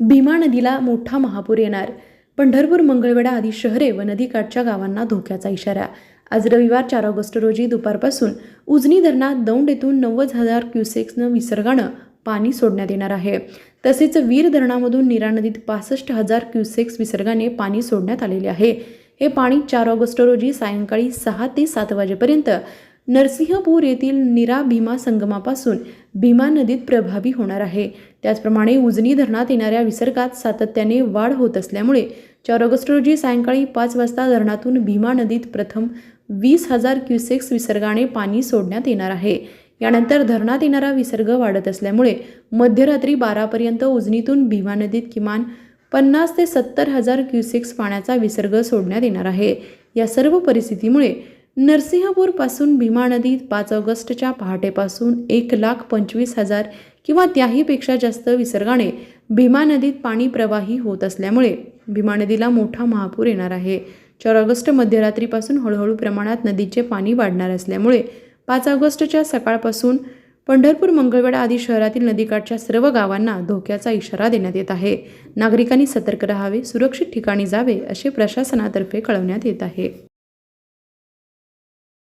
भीमा नदीला मोठा महापूर येणार. पंढरपूर मंगळवेढा आदी शहरे व नदीकाठच्या गावांना धोक्याचा इशारा. आज रविवार चार ऑगस्ट रोजी दुपारपासून उजनी धरणात दौंड येथून नव्वद हजार क्युसेक्सनं विसर्गानं पाणी सोडण्यात येणार आहे. तसेच वीर धरणामधून नीरा नदीत पासष्ट हजार क्युसेक्स विसर्गाने पाणी सोडण्यात आलेले आहे. हे पाणी चार ऑगस्ट रोजी सायंकाळी सहा ते सात वाजेपर्यंत नरसिंहपूर येथील निरा भीमा संगमापासून भीमा नदीत प्रभावी होणार आहे. त्याचप्रमाणे उजनी धरणात येणाऱ्या विसर्गात सातत्याने वाढ होत असल्यामुळे चार ऑगस्ट रोजी सायंकाळी पाच वाजता धरणातून भीमा नदीत प्रथम वीस हजार क्युसेक्स विसर्गाने पाणी सोडण्यात येणार आहे. यानंतर धरणात येणारा विसर्ग वाढत असल्यामुळे मध्यरात्री बारापर्यंत उजनीतून भीमा नदीत किमान पन्नास ते सत्तर हजार क्युसेक्स पाण्याचा विसर्ग सोडण्यात येणार आहे. या सर्व परिस्थितीमुळे नरसिंहपूरपासून भीमा नदीत पाच ऑगस्टच्या पहाटेपासून एक लाख पंचवीस हजार किंवा त्याहीपेक्षा जास्त विसर्गाने भीमा नदीत पाणी प्रवाही होत असल्यामुळे भीमा नदीला मोठा महापूर येणार आहे. चार ऑगस्ट मध्यरात्रीपासून हळूहळू प्रमाणात नदीचे पाणी वाढणार असल्यामुळे पाच ऑगस्टच्या सकाळपासून पंढरपूर मंगळवेढा आदी शहरातील नदीकाठच्या सर्व गावांना धोक्याचा इशारा देण्यात येत आहे. नागरिकांनी सतर्क राहावे सुरक्षित ठिकाणी जावे असे प्रशासनातर्फे कळवण्यात येत आहे.